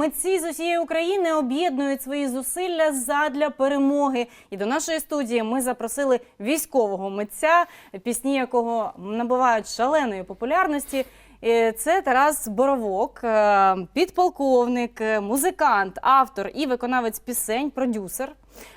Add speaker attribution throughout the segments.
Speaker 1: Митці з усієї України об'єднують свої зусилля задля перемоги. І до нашої студії ми запросили військового митця, пісні якого набувають шаленої популярності. Це Тарас Боровок, е, підполковник, музикант, автор і виконавець пісень, продюсер.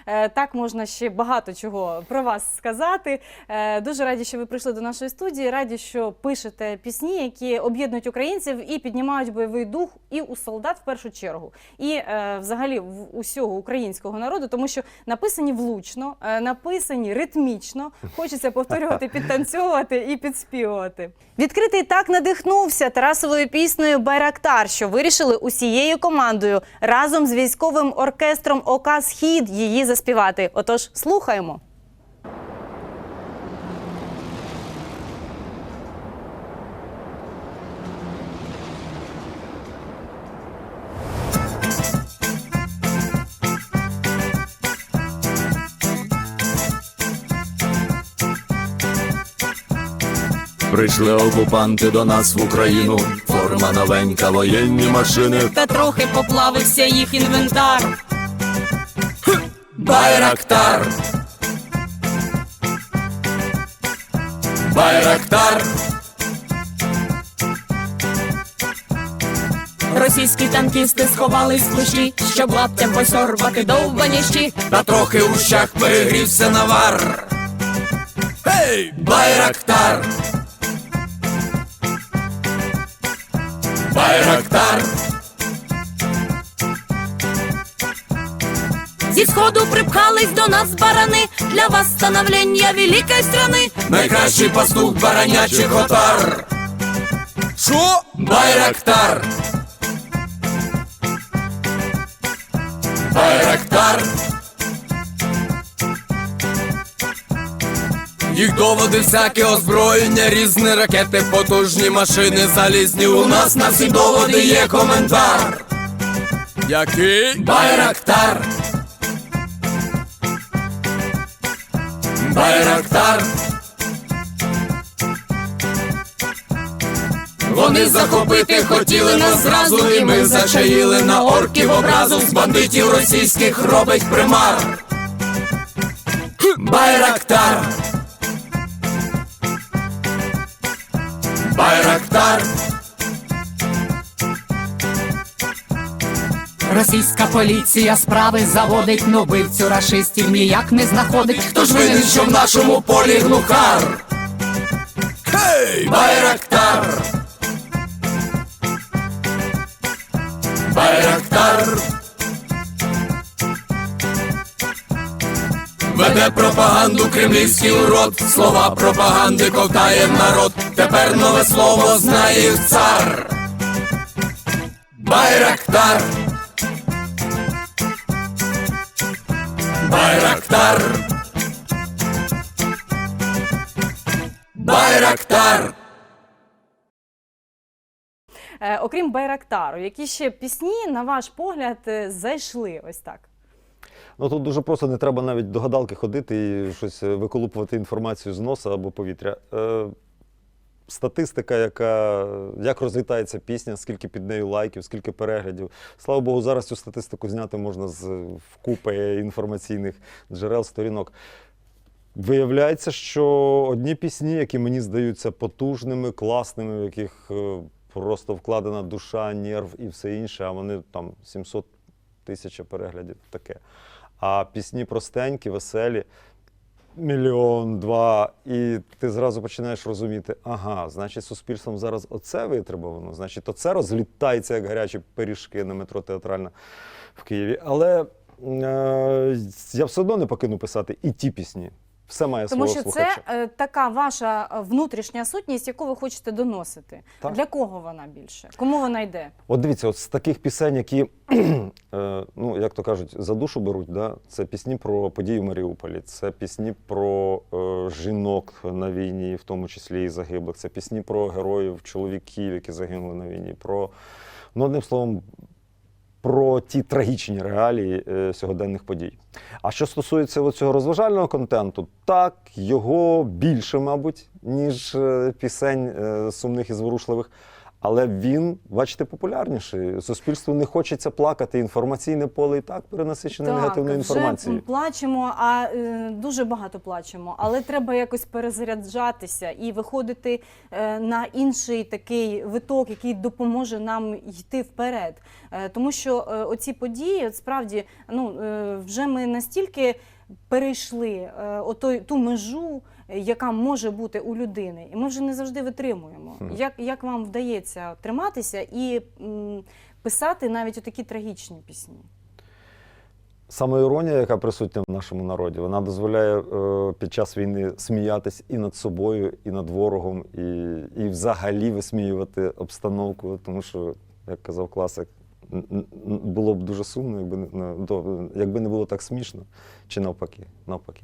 Speaker 1: Е, Так можна ще багато чого про вас сказати. Е, Дуже раді, що ви прийшли до нашої студії. Раді, що пишете пісні, які об'єднують українців і піднімають бойовий дух і у солдат в першу чергу, і е, взагалі в усього українського народу, тому що написані влучно, написані ритмічно. Хочеться повторювати, підтанцьовувати і підспівувати. Відкритий так надихнувся Тарасовою піснею Байрактар, що вирішили усією командою разом з військовим оркестром ОК Схід її заспівати. Отож, слухаємо.
Speaker 2: Прийшли окупанти до нас в Україну, форма новенька, воєнні машини.
Speaker 1: Та трохи поплавився їх інвентар.
Speaker 2: Байрактар. Байрактар.
Speaker 3: Російські танкісти сховались в кущі, щоб лаптям посорбати довбані щі.
Speaker 2: Та трохи у щах перегрівся навар. Гей! Байрактар. Байрактар.
Speaker 3: Зі сходу припхались до нас барани для восстановлення великої страни.
Speaker 2: Найкращий пастух баранячих отар. Що? Байрактар. Байрактар. Їх доводи всяке озброєння, різні ракети, потужні машини залізні. У нас на всі доводи є коментар. Який? Байрактар. Байрактар. Вони захопити хотіли нас зразу, і ми зачаїли на орків образу. З бандитів російських робить примар. Байрактар.
Speaker 3: Російська поліція справи заводить, но вбивцю рашистів ніяк не знаходить.
Speaker 2: Хто ж винен, що в нашому полі глухар? Хей! Байрактар! Байрактар! Веде пропаганду кремлівський урод, слова пропаганди ковтає народ. Тепер нове слово знає цар. Байрактар! Байрактар! Байрактар!
Speaker 1: Е, Окрім Байрактару, які ще пісні, на ваш погляд, е, зайшли ось так.
Speaker 4: Ну тут дуже просто не треба навіть до гадалки ходити і щось е, виколупувати інформацію з носа або повітря. Е, статистика, яка як розлітається пісня, скільки під нею лайків, скільки переглядів. Слава Богу, зараз цю статистику зняти можна з вкупи інформаційних джерел, сторінок. Виявляється, що одні пісні, які мені здаються потужними, класними, в яких е, просто вкладена душа, нерв і все інше, а вони там 700 тисяч переглядів таке. А пісні простенькі, веселі, мільйон, два, і ти зразу починаєш розуміти, ага, значить, суспільством зараз оце витребовано, значить, оце розлітається, як гарячі пиріжки на метро театральна в Києві. Але е, я все одно не покину писати і ті пісні. Все має
Speaker 1: Тому
Speaker 4: свого
Speaker 1: що
Speaker 4: слухача.
Speaker 1: це е, така ваша е, внутрішня сутність, яку ви хочете доносити.
Speaker 4: Так.
Speaker 1: Для кого вона більше? Кому вона йде?
Speaker 4: От дивіться, от з таких пісень, які, е, ну, як то кажуть, за душу беруть, да? це пісні про події в Маріуполі, це пісні про е, жінок на війні, в тому числі і загиблих, це пісні про героїв, чоловіків, які загинули на війні, про, ну, одним словом, про ті трагічні реалії е, сьогоденних подій. А що стосується цього розважального контенту, так, його більше, мабуть, ніж е, пісень е, сумних і зворушливих. Але він, бачите, популярніший. Суспільству не хочеться плакати. Інформаційне поле і так перенасичене негативною
Speaker 1: вже
Speaker 4: інформацією.
Speaker 1: плачемо, а е, дуже багато плачемо. Але треба якось перезаряджатися і виходити е, на інший такий виток, який допоможе нам йти вперед. Е, тому що е, оці події, от справді, ну е, вже ми настільки перейшли е, отой, ту межу, яка може бути у людини, і ми вже не завжди витримуємо. Як, як вам вдається триматися і м, писати навіть такі трагічні пісні?
Speaker 4: Самоіронія, яка присутня в нашому народі, вона дозволяє е, під час війни сміятись і над собою, і над ворогом, і, і взагалі висміювати обстановку. Тому що, як казав класик, було б дуже сумно, якби не, якби не було так смішно, чи навпаки. навпаки.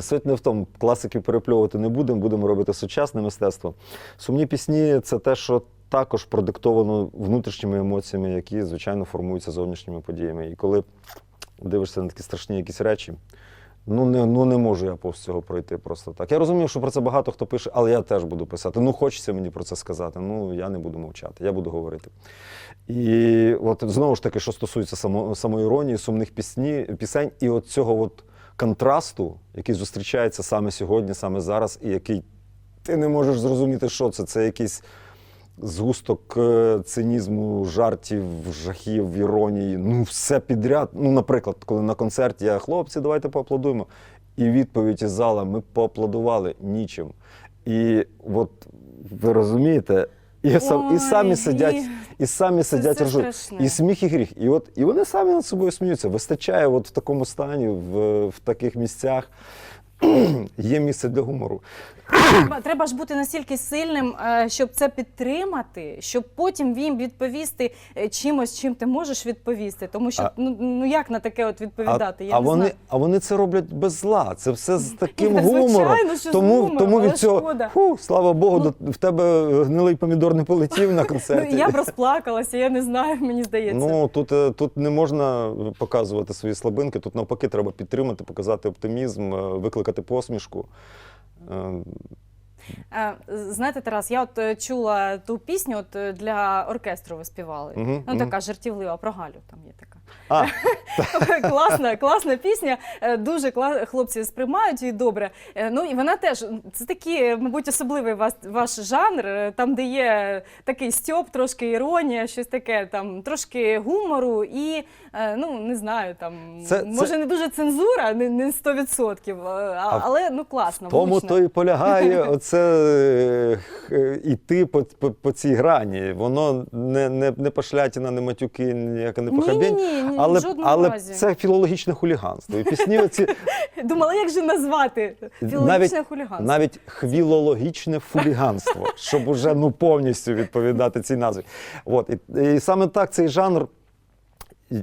Speaker 4: Суть не в тому, класиків перепльовувати не будемо, будемо робити сучасне мистецтво. Сумні пісні це те, що також продиктовано внутрішніми емоціями, які, звичайно, формуються зовнішніми подіями. І коли дивишся на такі страшні якісь речі, ну не, ну не можу я повз цього пройти просто так. Я розумію, що про це багато хто пише, але я теж буду писати. Ну, хочеться мені про це сказати. Ну, я не буду мовчати, я буду говорити. І от знову ж таки, що стосується само, самоіронії, сумних пісні, пісень, і от цього от контрасту, який зустрічається саме сьогодні, саме зараз, і який ти не можеш зрозуміти, що це. Це якийсь згусток е, цинізму, жартів, жахів, іронії. Ну, все підряд. Ну, наприклад, коли на концерті я хлопці, давайте поаплодуємо. І відповідь із зала ми поаплодували нічим. І от ви розумієте, і, сам, і самі сидять,
Speaker 1: і-
Speaker 4: самі сидять
Speaker 1: це
Speaker 4: ржуть.
Speaker 1: страшне.
Speaker 4: І сміх, і гріх. І от і вони самі над собою сміються. Вистачає от в такому стані, в, в таких місцях. Є місце для гумору.
Speaker 1: Треба, треба ж бути настільки сильним, е, щоб це підтримати, щоб потім їм відповісти е, чимось, чим ти можеш відповісти. Тому що
Speaker 4: А-
Speaker 1: ну, ну як на таке от відповідати?
Speaker 4: А,
Speaker 1: Я
Speaker 4: а,
Speaker 1: не
Speaker 4: вони,
Speaker 1: знаю.
Speaker 4: а вони це роблять без зла. Це все з таким
Speaker 1: Ні,
Speaker 4: гумором.
Speaker 1: звичайно, що з
Speaker 4: тому,
Speaker 1: гумором,
Speaker 4: тому
Speaker 1: але
Speaker 4: від цього
Speaker 1: шкода.
Speaker 4: фу, слава Богу, до, в тебе гнилий помідор не полетів на
Speaker 1: Ну,
Speaker 4: концерті.
Speaker 1: я б розплакалася, я не знаю, мені здається.
Speaker 4: Ну тут, е, тут не можна показувати свої слабинки. Тут навпаки треба підтримати, показати оптимізм, е, викликати посмішку. Е,
Speaker 1: Е, Знаєте, Тарас, я от е, чула ту пісню от для оркестру ви співали.
Speaker 4: Угу,
Speaker 1: ну
Speaker 4: така
Speaker 1: така жартівлива про Галю там є така.
Speaker 4: А,
Speaker 1: класна, класна пісня. Е, Дуже кла... хлопці сприймають її добре. Е, Ну і вона теж це такий, мабуть, особливий вас, ваш жанр, е, там, де є такий стьоп, трошки іронія, щось таке, там трошки гумору і е, ну не знаю, там
Speaker 4: Це- це-
Speaker 1: може не дуже цензура, не, не 100%, е, а, але ну класно.
Speaker 4: тому то і полягає оце е, іти по, по, по цій грані. Воно не, не, не пошлятіна, не матюки, ніяка не
Speaker 1: Ні, ні, ні, ні,
Speaker 4: Але,
Speaker 1: жодному
Speaker 4: але
Speaker 1: разі.
Speaker 4: це філологічне хуліганство. І пісні оці
Speaker 1: Думала, як же назвати філологічне
Speaker 4: навіть,
Speaker 1: хуліганство.
Speaker 4: навіть хвілологічне хуліганство, щоб уже ну повністю відповідати цій назві. От і, і саме так цей жанр.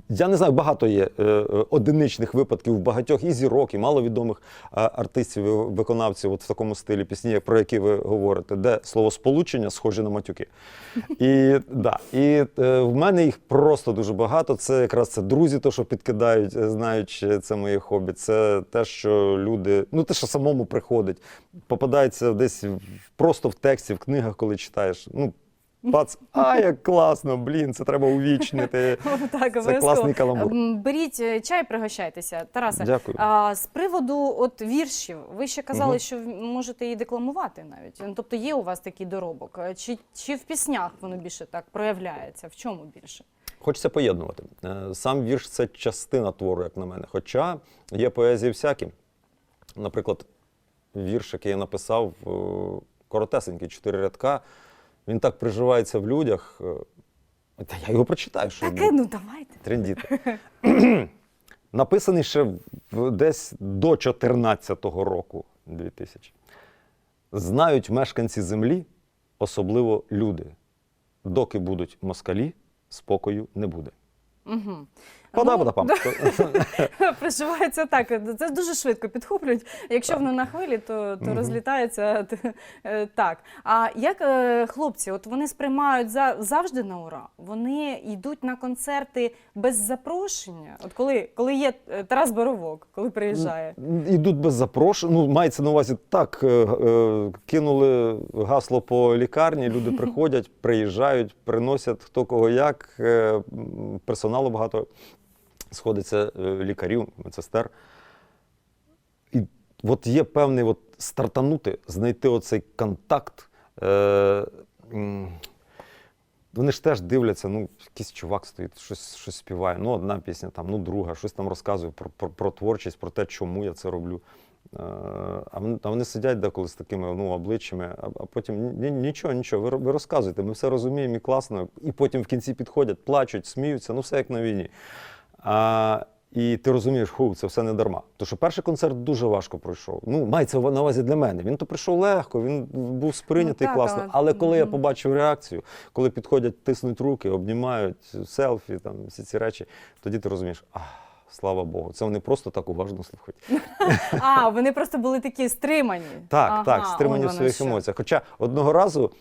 Speaker 4: Я не знаю, багато є е, е, одиничних випадків в багатьох і зірок, і маловідомих е, артистів, виконавців от в такому стилі пісні, про які ви говорите, де словосполучення схоже на матюки. І, да, і е, в мене їх просто дуже багато. Це якраз це друзі, то, що підкидають, знаючи це моє хобі. Це те, що люди, ну те, що самому приходить, попадається десь просто в тексті, в книгах, коли читаєш. Ну, Пац, а як класно, блін, це треба увічнити.
Speaker 1: Так,
Speaker 4: Це класний каламбур.
Speaker 1: М, Беріть е, чай, пригощайтеся. Тарасе,
Speaker 4: Дякую.
Speaker 1: а, з приводу от віршів, ви ще казали,
Speaker 4: Мгм.
Speaker 1: що в- можете і декламувати навіть. Ну, Тобто є у вас такий доробок. Е, Чи, чи в піснях воно більше так проявляється? В чому більше?
Speaker 4: Хочеться поєднувати. Е, Сам вірш це частина твору, як на мене. Хоча є поезії всякі. Наприклад, вірш, який я написав, е, коротесенький, чотири рядка, він так приживається в людях. е, Та я його прочитаю, що
Speaker 1: Таке, ну давайте.
Speaker 4: трендіти. Написаний ще в- десь до 14-го року 2000. Знають мешканці землі, особливо люди. Доки будуть москалі, спокою не буде.
Speaker 1: Угу.
Speaker 4: Пода-пода-пам.
Speaker 1: Проживається так. Це дуже швидко підхоплюють. Якщо воно на хвилі, то, то розлітається е, так. А як е, хлопці, от вони сприймають за, завжди на ура? Вони йдуть на концерти без запрошення? От коли, коли є е, Тарас Боровок, коли приїжджає?
Speaker 4: Ідуть без запрошень. Ну, мається на увазі так. Кинули гасло по лікарні, люди приходять, приїжджають, приносять хто кого як. Персоналу багато сходиться е, лікарів, медсестер. І от є певний от стартанути, знайти оцей контакт. Е, вони ж теж дивляться, ну, якийсь чувак стоїть, щось, щось співає. Ну, одна пісня, там, ну, друга, щось там розказує про, про, про творчість, про те, чому я це роблю. Е, А вони, сидять деколи з такими ну, обличчями, а, потім нічого, нічого, ви розказуєте, ми все розуміємо і класно. І потім в кінці підходять, плачуть, сміються, ну все як на війні. А, і ти розумієш, ху, це все не дарма. Тому що перший концерт дуже важко пройшов. Ну, мається на увазі для мене. Він то прийшов легко, він був сприйнятий
Speaker 1: Ну, так,
Speaker 4: класно.
Speaker 1: але-
Speaker 4: Але коли я побачив реакцію, коли підходять, тиснуть руки, обнімають, селфі, там всі ці речі, тоді ти розумієш, ах, слава Богу, це вони просто так уважно слухають.
Speaker 1: А, вони просто були такі стримані.
Speaker 4: Так,
Speaker 1: Ага,
Speaker 4: так, стримані в своїх
Speaker 1: що.
Speaker 4: емоціях. Хоча одного разу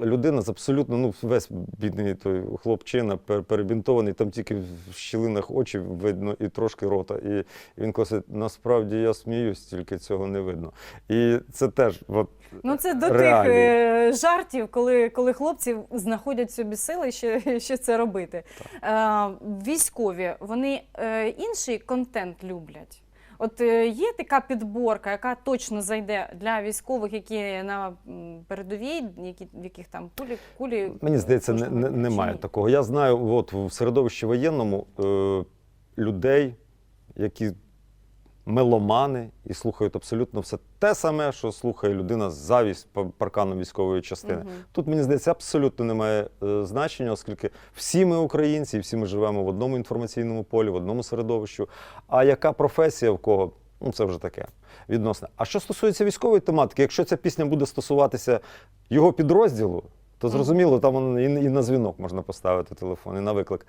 Speaker 4: людина з абсолютно, ну, весь бідний той хлопчина перебінтований, там тільки в щілинах очі видно і трошки рота. І, він каже, насправді я сміюсь, тільки цього не видно. І це теж от,
Speaker 1: Ну, це до
Speaker 4: реалії.
Speaker 1: тих е, жартів, коли, коли хлопці знаходять собі сили ще, ще це робити. Е, військові, вони е, інший контент люблять. От е, є така підборка, яка точно зайде для військових, які на передовій, які, в яких там кулі, кулі
Speaker 4: Мені здається, не, не, немає такого. Я знаю, от в середовищі воєнному е, людей, які меломани і слухають абсолютно все те саме, що слухає людина з завість по парканом військової частини.
Speaker 1: Мгм.
Speaker 4: Тут мені здається, абсолютно немає е, значення, оскільки всі ми українці, всі ми живемо в одному інформаційному полі, в одному середовищу. А яка професія в кого? Ну, це вже таке відносне. А що стосується військової тематики, якщо ця пісня буде стосуватися його підрозділу, то зрозуміло, там і, і на дзвінок можна поставити телефон, і на виклик.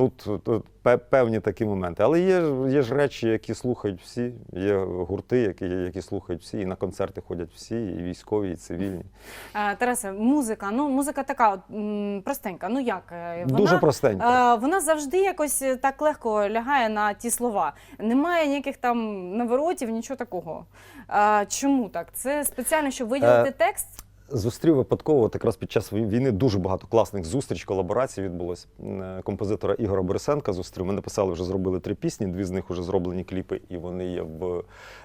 Speaker 4: Тут, тут певні такі моменти. Але є, є ж речі, які слухають всі, є гурти, які, які слухають всі, і на концерти ходять всі, і військові, і цивільні.
Speaker 1: Е, Тарасе, музика. Ну, музика така от, м, простенька. Ну як? е, Вона,
Speaker 4: Дуже простенько.
Speaker 1: Е, Вона завжди якось е, так легко лягає на ті слова. Немає ніяких там наворотів, нічого такого. Е, Чому так? Це спеціально, щоб виділити
Speaker 4: Е,
Speaker 1: текст?
Speaker 4: Зустрів випадково, якраз під час війни дуже багато класних зустріч, колаборацій відбулось. Е, Композитора Ігора Борисенка зустрів. Ми написали, вже зробили три пісні, дві з них вже зроблені кліпи, і вони є в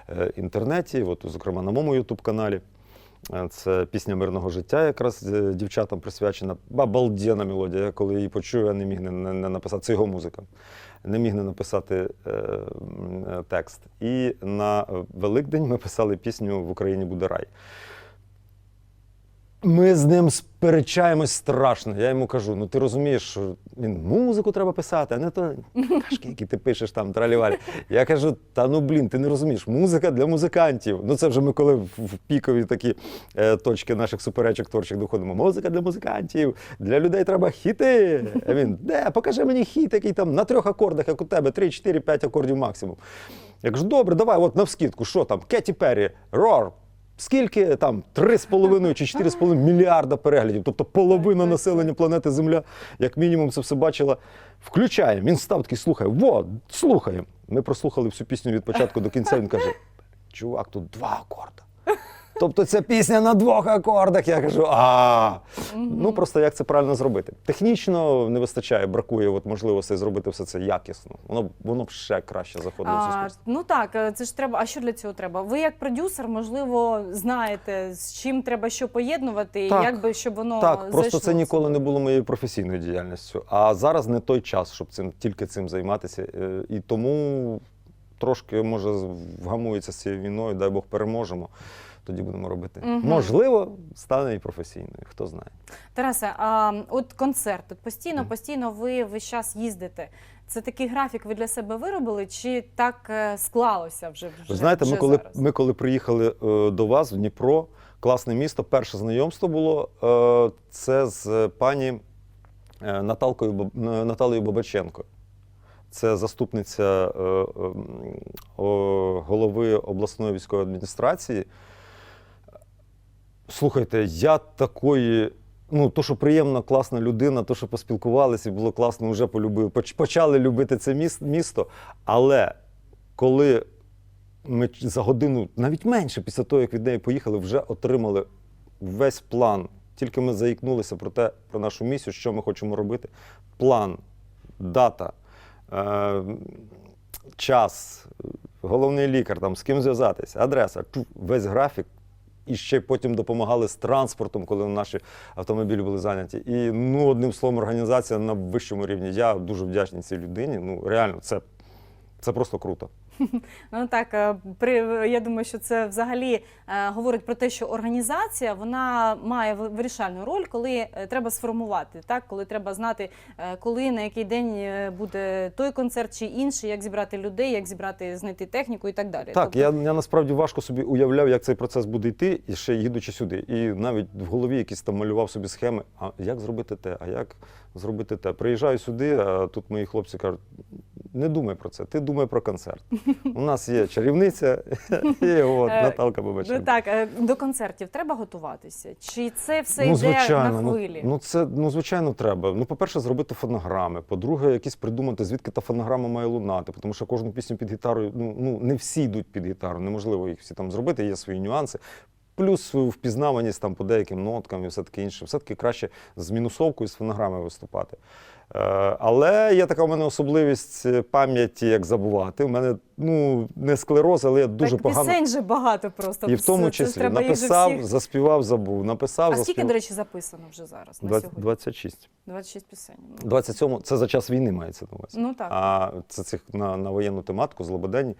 Speaker 4: е, інтернеті, от, зокрема на моєму ютуб-каналі. Е, Це пісня мирного життя, якраз дівчатам присвячена. Обалденна мелодія. Я коли її почую, я не міг не, не, написати. Це його музика. Не міг не написати е, текст. І на Великдень ми писали пісню В Україні буде рай. Ми з ним сперечаємось страшно. Я йому кажу: ну ти розумієш, що він музику треба писати, а не то кашки, які ти пишеш там тралівалі. Я кажу: та ну блін, ти не розумієш, музика для музикантів. Ну це вже ми коли в, пікові такі е, точки наших суперечок творчих доходимо. Музика для музикантів, для людей треба хіти. А він, де, покажи мені хіт, який там на трьох акордах, як у тебе, 3, 4, 5 акордів максимум. Я кажу, добре, давай, от навскідку, що там, Кеті Перрі, Рор. Скільки там 3,5 чи 4,5 мільярда переглядів, тобто половина населення планети Земля, як мінімум, це все бачила. Включаємо. Він став такий, слухає, во, слухаємо. Ми прослухали всю пісню від початку до кінця. Він каже: чувак, тут два акорди. Тобто ця пісня на двох акордах. Я кажу, а ну просто як це правильно зробити? Технічно не вистачає, бракує от можливостей зробити все це якісно. Воно воно б ще краще заходило в
Speaker 1: А,
Speaker 4: суспільство.
Speaker 1: ну так, е, це ж треба. А що для цього треба? Ви як продюсер, можливо, знаєте, з чим треба що поєднувати, і
Speaker 4: Так,
Speaker 1: як би щоб воно
Speaker 4: Так, просто це ніколи не було моєю професійною діяльністю. А зараз не той час, щоб цим тільки цим займатися. Е, І тому трошки може вгамується з цією війною, дай Бог переможемо. Тоді будемо робити.
Speaker 1: Мгм.
Speaker 4: Можливо, стане і професійною, хто знає.
Speaker 1: Тарасе, а от концерт, от постійно, постійно ви весь час їздите. Це такий графік ви для себе виробили, чи так е, склалося вже? вже
Speaker 4: Ви знаєте, ми коли,
Speaker 1: зараз?
Speaker 4: ми коли приїхали е, до вас в Дніпро, класне місто, перше знайомство було е, це з пані Наталкою Наталею Бабаченко. Це заступниця голови обласної військової адміністрації. Слухайте, я такої. Ну, то, що приємна, класна людина, то, що поспілкувалися, було класно, вже полюбили. Поч- Почали любити це міс- місто. Але коли ми за годину, навіть менше після того, як від неї поїхали, вже отримали весь план. Тільки ми заїкнулися про те, про нашу місію, що ми хочемо робити. План, дата, е, час, головний лікар, там, з ким зв'язатися, адреса, весь графік. І ще потім допомагали з транспортом, коли наші автомобілі були зайняті. І ну, одним словом, організація на вищому рівні. Я дуже вдячний цій людині. Ну, реально, це, це просто круто.
Speaker 1: Ну так, е, при я думаю, що це взагалі е, говорить про те, що організація вона має вирішальну роль, коли е, треба сформувати, так коли треба знати, коли на який день буде той концерт чи інший, як зібрати людей, як зібрати знайти техніку і так далі.
Speaker 4: Так,
Speaker 1: Тобто-
Speaker 4: я, я насправді важко собі уявляв, як цей процес буде йти, і ще їдучи сюди. І навіть в голові якісь там малював собі схеми, а як зробити те, а як зробити те. Приїжджаю сюди, а тут мої хлопці кажуть: не думай про це, ти думай про концерт. У нас є чарівниця, і от
Speaker 1: Е,
Speaker 4: Наталка
Speaker 1: Ну
Speaker 4: Бабаченко.
Speaker 1: так, е, до концертів треба готуватися? Чи це все
Speaker 4: ну,
Speaker 1: йде на хвилі?
Speaker 4: Ну, ну це ну звичайно треба. Ну, по-перше, зробити фонограми. По-друге, якісь придумати, звідки та фонограма має лунати. Тому що кожну пісню під гітарою, ну, ну не всі йдуть під гітару. Неможливо їх всі там зробити, є свої нюанси. Плюс впізнаваність там по деяким ноткам і все таке інше. Все-таки краще з мінусовкою, з фонограми виступати. Е, але є така в мене особливість е, пам'яті, як забувати. У мене ну не склероз, але я дуже
Speaker 1: так,
Speaker 4: погано.
Speaker 1: пісень же багато просто.
Speaker 4: І в тому числі написав, заспівав, забув. Написав,
Speaker 1: А скільки, до речі, записано вже зараз на
Speaker 4: 20
Speaker 1: сьогодні?
Speaker 4: 26.
Speaker 1: 26 пісень. Ну,
Speaker 4: 27 це за час війни мається на увазі.
Speaker 1: Ну так.
Speaker 4: А це цих на, на воєнну тематику Злободенні.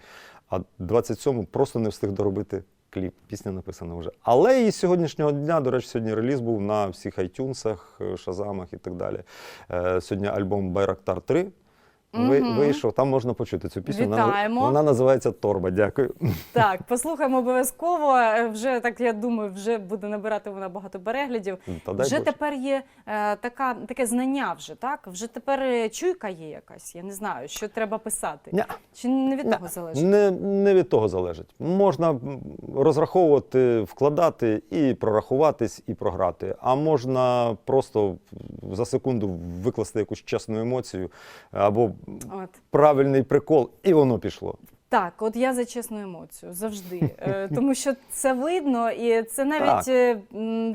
Speaker 4: А 27 просто не встиг доробити кліп. Пісня написана вже. Але і з сьогоднішнього дня, до речі, сьогодні реліз був на всіх айтюнсах, шазамах і так далі. Е, сьогодні альбом Байрактар 3. Ви,
Speaker 1: Мгм.
Speaker 4: Вийшов, там можна почути цю пісню. Вона,
Speaker 1: Вітаємо.
Speaker 4: вона називається Торба. Дякую.
Speaker 1: Так, послухаємо обов'язково. Е, Вже так я думаю, вже буде набирати вона багато переглядів.
Speaker 4: Та дай
Speaker 1: вже
Speaker 4: Боже.
Speaker 1: тепер є е, така, таке знання, вже так. Вже тепер е, чуйка є якась. Я не знаю, що треба писати.
Speaker 4: Ня.
Speaker 1: Чи не від того залежить?
Speaker 4: Не, не від того залежить. Можна розраховувати, вкладати і прорахуватись, і програти. А можна просто за секунду викласти якусь чесну емоцію або
Speaker 1: От.
Speaker 4: правильний прикол, і воно пішло.
Speaker 1: Так, от я за чесну емоцію завжди. Е, Тому що це видно, і це навіть
Speaker 4: Так.
Speaker 1: е,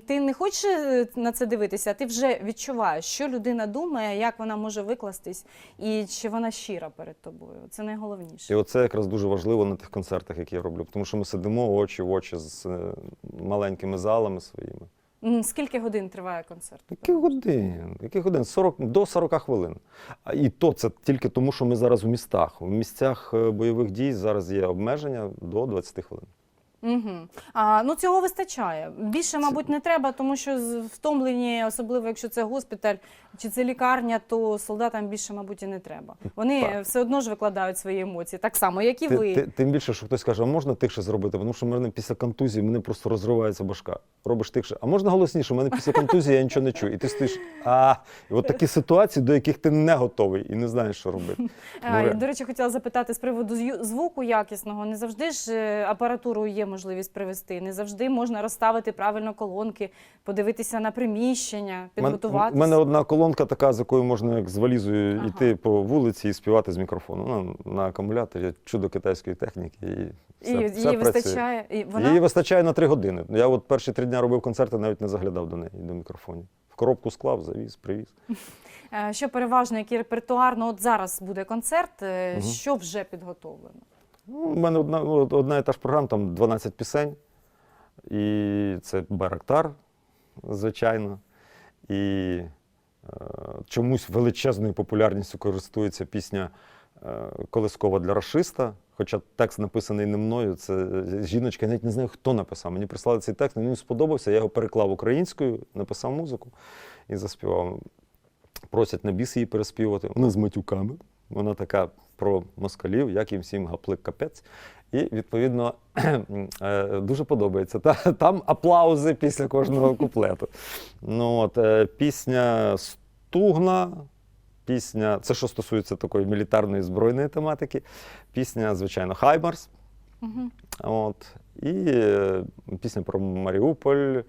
Speaker 1: ти не хочеш е, на це дивитися, а ти вже відчуваєш, що людина думає, як вона може викластись, і чи вона щира перед тобою. Це найголовніше.
Speaker 4: І оце якраз дуже важливо на тих концертах, які я роблю. Тому що ми сидимо очі в очі з маленькими залами своїми.
Speaker 1: Скільки годин триває концерт?
Speaker 4: Яких годин? Які годин? 40, до 40 хвилин. І то це тільки тому, що ми зараз в містах. В місцях е, бойових дій зараз є обмеження до 20 хвилин.
Speaker 1: Угу. А, ну цього вистачає. Більше, мабуть, не треба, тому що втомлені, особливо якщо це госпіталь чи це лікарня, то солдатам більше, мабуть, і не треба. Вони
Speaker 4: Так.
Speaker 1: все одно ж викладають свої емоції, так само, як і
Speaker 4: Ти-
Speaker 1: ви.
Speaker 4: ти- тим більше, що хтось каже, а можна тихше зробити, тому що в мене після контузії мене просто розривається башка. Робиш тихше. А можна голосніше? У мене після контузії я нічого не чую. І ти стоїш. А і от такі ситуації, до яких ти не готовий і не знаєш, що робити.
Speaker 1: А,
Speaker 4: Ну,
Speaker 1: до речі, хотіла запитати з приводу звуку якісного. Не завжди ж е, апаратуру є можливість привести, не завжди можна розставити правильно колонки, подивитися на приміщення, підготуватися.
Speaker 4: У мене одна колонка така, з якою можна як з валізою
Speaker 1: Ага.
Speaker 4: йти по вулиці і співати з мікрофону. Ну, на акумуляторі чудо китайської техніки. І все,
Speaker 1: і
Speaker 4: все
Speaker 1: її
Speaker 4: працює.
Speaker 1: вистачає. І вона
Speaker 4: Її вистачає на три години. Я от перші три дня робив концерти, навіть не заглядав до неї до мікрофонів. В коробку склав, завіз, привіз.
Speaker 1: Е, що переважно, який репертуар, ну от зараз буде концерт,
Speaker 4: Мгм.
Speaker 1: що вже підготовлено?
Speaker 4: Ну, у мене одна, ну, одна і та ж програма, там 12 пісень. І це Байрактар, звичайно. І е, чомусь величезною популярністю користується пісня е, Колискова для расиста. Хоча текст написаний не мною, це е, жіночка, я навіть не знаю, хто написав. Мені прислали цей текст, мені сподобався, я його переклав українською, написав музику і заспівав. Просять на біс її переспівати. Вона з матюками. Вона така про москалів, як їм всім гаплик капець. І відповідно е, дуже подобається. Та, там аплаузи після кожного куплету. Ну, от, е, пісня Стугна. Пісня, це що стосується такої мілітарної збройної тематики. Пісня, звичайно, Хаймарс.
Speaker 1: Угу.
Speaker 4: От. І е, пісня про Маріуполь.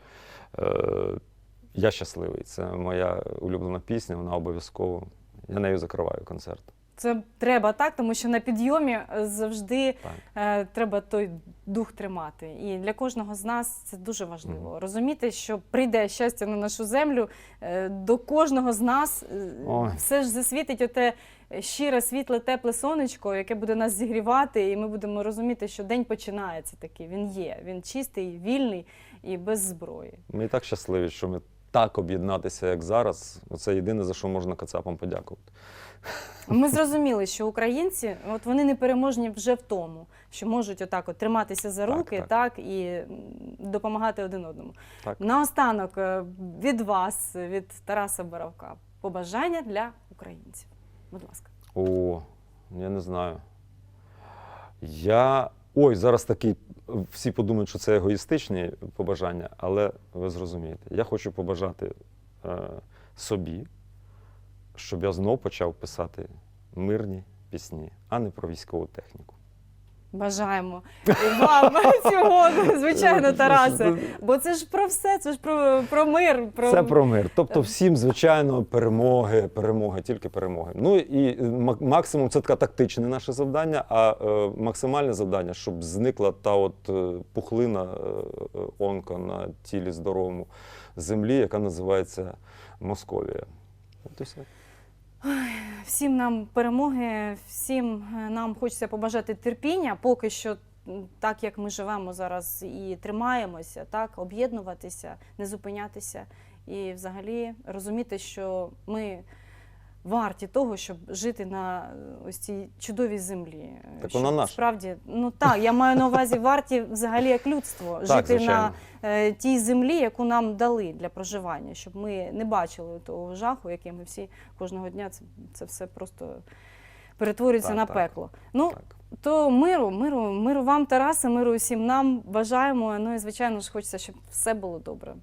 Speaker 4: Я щасливий. Це моя улюблена пісня, вона обов'язково. Я нею закриваю концерт.
Speaker 1: Це треба так, тому що на підйомі е, завжди е, треба той дух тримати. І для кожного з нас це дуже важливо. Розуміти, що прийде щастя на нашу землю, е, до кожного з нас е,
Speaker 4: Ой.
Speaker 1: все ж засвітить оте щире, світле, тепле сонечко, яке буде нас зігрівати, і ми будемо розуміти, що день починається такий. Він є. Він чистий, вільний і без зброї.
Speaker 4: Ми і так щасливі, що ми так об'єднатися, як зараз. Це єдине, за що можна кацапам подякувати.
Speaker 1: Ми зрозуміли, що українці от вони не переможні вже в тому, що можуть отак от триматися за
Speaker 4: Так,
Speaker 1: руки,
Speaker 4: так.
Speaker 1: так, і допомагати один одному.
Speaker 4: Так.
Speaker 1: Наостанок е, від вас, від Тараса Боровка, побажання для українців. Будь ласка.
Speaker 4: О, я не знаю. Я. Ой, зараз такі. Всі подумають, що це егоїстичні побажання, але ви зрозумієте, я хочу побажати е, собі, щоб я знов почав писати мирні пісні, а не про військову техніку.
Speaker 1: Бажаємо і вам цього, звичайно, Тарасе. Бо це ж про все, це ж про, про мир. Про...
Speaker 4: Це про мир. Тобто, всім, звичайно, перемоги, перемоги, тільки перемоги. Ну і е, максимум це таке тактичне наше завдання, а е, максимальне завдання, щоб зникла та от е, пухлина е, е, онка на тілі здоровому землі, яка називається Московія. От і все.
Speaker 1: Всім нам перемоги, всім е, нам хочеться побажати терпіння, поки що. Так як ми живемо зараз і тримаємося, так об'єднуватися, не зупинятися і взагалі розуміти, що ми варті того, щоб жити на е, ось цій чудовій землі.
Speaker 4: Так вона наша.
Speaker 1: Справді, ну так, я маю на увазі варті взагалі як людство жити на е, тій землі, яку нам дали для проживання, щоб ми не бачили того жаху, який ми всі кожного дня це, це все просто перетворюється
Speaker 4: Так,
Speaker 1: на
Speaker 4: так.
Speaker 1: пекло. Ну
Speaker 4: Так.
Speaker 1: то миру, миру, миру вам, Тарасе, миру усім нам бажаємо. Ну і звичайно ж хочеться, щоб все було добре.